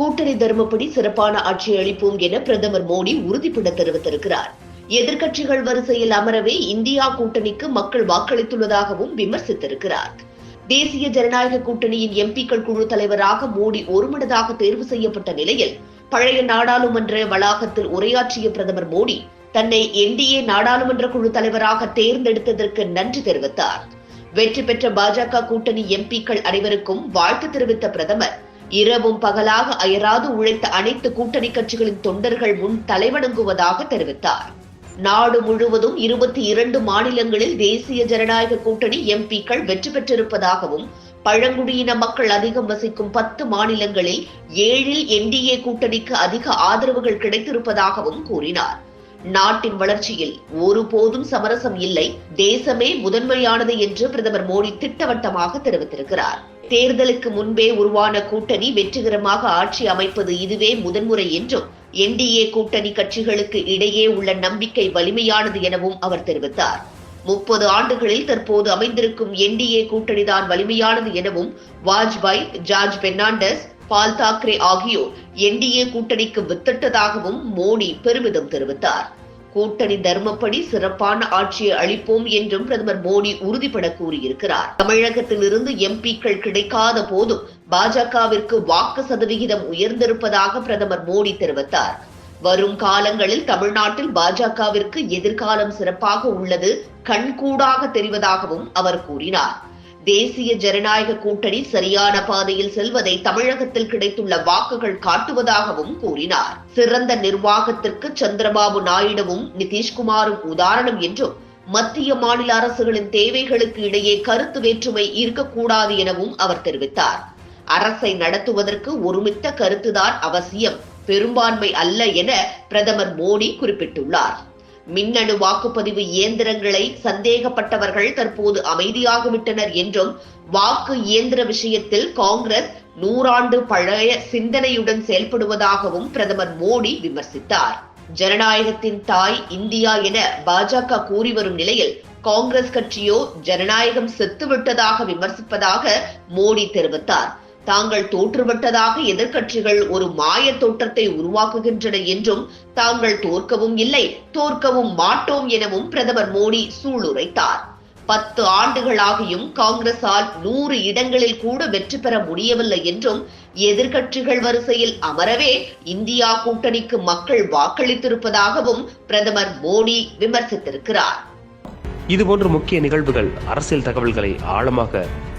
கூட்டணி தர்மப்படி சிறப்பான ஆட்சி அளிப்போம் என பிரதமர் மோடி உறுதிபட தெரிவித்திருக்கிறார். எதிர்க்கட்சிகள் வரிசையில் அமரவே இந்தியா கூட்டணிக்கு மக்கள் வாக்களித்துள்ளதாகவும் விமர்சித்திருக்கிறார். தேசிய ஜனநாயக கூட்டணியின் எம்பிக்கள் குழு தலைவராக மோடி ஒருமனதாக தேர்வு செய்யப்பட்ட நிலையில் பழைய நாடாளுமன்ற வளாகத்தில் உரையாற்றிய பிரதமர் மோடி தன்னை என்டிஏ நாடாளுமன்ற குழு தலைவராக தேர்ந்தெடுத்ததற்கு நன்றி தெரிவித்தார். வெற்றி பெற்ற பாஜக கூட்டணி எம்பிக்கள் அனைவருக்கும் வாழ்த்து தெரிவித்த பிரதமர் இரவும் பகலாக அயராது உழைத்த அனைத்து கூட்டணி கட்சிகளின் தொண்டர்கள் முன் தலைவணங்குவதாக தெரிவித்தார். நாடு முழுவதும் இருபத்தி இரண்டு மாநிலங்களில் தேசிய ஜனநாயக கூட்டணி எம்பிக்கள் வெற்றி பெற்றிருப்பதாகவும் பழங்குடியின மக்கள் அதிகம் வசிக்கும் பத்து மாநிலங்களில் ஏழில் என்டிஏ கூட்டணிக்கு அதிக ஆதரவுகள் கிடைத்திருப்பதாகவும் கூறினார். நாட்டின் வளர்ச்சியில் ஒருபோதும் சமரசம் இல்லை தேசமே முதன்மையானது என்று பிரதமர் மோடி திட்டவட்டமாக தெரிவித்திருக்கிறார். தேர்தலுக்கு முன்பே உருவான கூட்டணி வெற்றிகரமாக ஆட்சி அமைப்பது இதுவே முதன்முறை என்றும் என்டிஏ கூட்டணி கட்சிகளுக்கு இடையே உள்ள நம்பிக்கை வலிமையானது எனவும் அவர் தெரிவித்தார். முப்பது ஆண்டுகளில் தற்போது அமைந்திருக்கும் என்டிஏ கூட்டணிதான் வலிமையானது எனவும் வாஜ்பாய் ஜார்ஜ் பெர்னாண்டஸ் பால் தாக்கரே ஆகியோர் என்டிஏ கூட்டணிக்கு வித்திட்டதாகவும் மோடி பெருமிதம் தெரிவித்தார். கூட்டணி தர்மப்படி சிறப்பான ஆட்சியை அளிப்போம் என்றும் பிரதமர் மோடி உறுதிபட கூறியிருக்கிறார். தமிழகத்திலிருந்து எம்பிக்கள் கிடைக்காத போதும் பாஜகவிற்கு வாக்கு சதவிகிதம் உயர்ந்திருப்பதாக பிரதமர் மோடி தெரிவித்தார். வரும் காலங்களில் தமிழ்நாட்டில் பாஜகவிற்கு எதிர்காலம் சிறப்பாக உள்ளது கண்கூடாக தெரிவதாகவும் அவர் கூறினார். தேசிய ஜனநாயக கூட்டணி சரியான பாதையில் செல்வதை தமிழகத்தில் கிடைத்துள்ள வாக்குகள் காட்டுவதாகவும் கூறினார். சிறந்த நிர்வாகத்திற்கு சந்திரபாபு நாயுடுவும் நிதிஷ்குமாரும் உதாரணம் என்றும் மத்திய மாநில அரசுகளின் தேவைகளுக்கு இடையே கருத்து வேற்றுமை இருக்கக்கூடாது எனவும் அவர் தெரிவித்தார். அரசை நடத்துவதற்கு ஒருமித்த கருத்துதான் அவசியம் பெரும்பான்மை அல்ல என பிரதமர் மோடி குறிப்பிட்டுள்ளார். மின்னணு வாக்குப்பதிவு இயந்திரங்களை சந்தேகப்பட்டவர்கள் தற்போது அமைதியாகிவிட்டனர் என்றும் வாக்கு இயந்திர விஷயத்தில் காங்கிரஸ் நூறாண்டு பழைய சிந்தனையுடன் செயல்படுவதாகவும் பிரதமர் மோடி விமர்சித்தார். ஜனநாயகத்தின் தாய் இந்தியா என பாஜக கூறி வரும் நிலையில் காங்கிரஸ் கட்சியோ ஜனநாயகம் செத்துவிட்டதாக விமர்சிப்பதாக மோடி தெரிவித்தார். தாங்கள் தோற்றுவிட்டதாக எதிர்க்கட்சிகள் ஒரு மாய தோற்றத்தை உருவாக்குகின்றன என்றும் தாங்கள் தோற்கவும் இல்லை தோற்கவும் மாட்டோம் எனவும் பிரதமர் மோடி சூளுரைத்தார். பத்து ஆண்டுகளாகியும் காங்கிரசால் நூறு இடங்களில் கூட வெற்றி பெற முடியவில்லை என்றும் எதிர்க்கட்சிகள் வரிசையில் அமரவே இந்தியா கூட்டணிக்கு மக்கள் வாக்களித்திருப்பதாகவும் பிரதமர் மோடி விமர்சித்திருக்கிறார். இதுபோன்ற முக்கிய நிகழ்வுகள் அரசியல் தகவல்களை ஆழமாக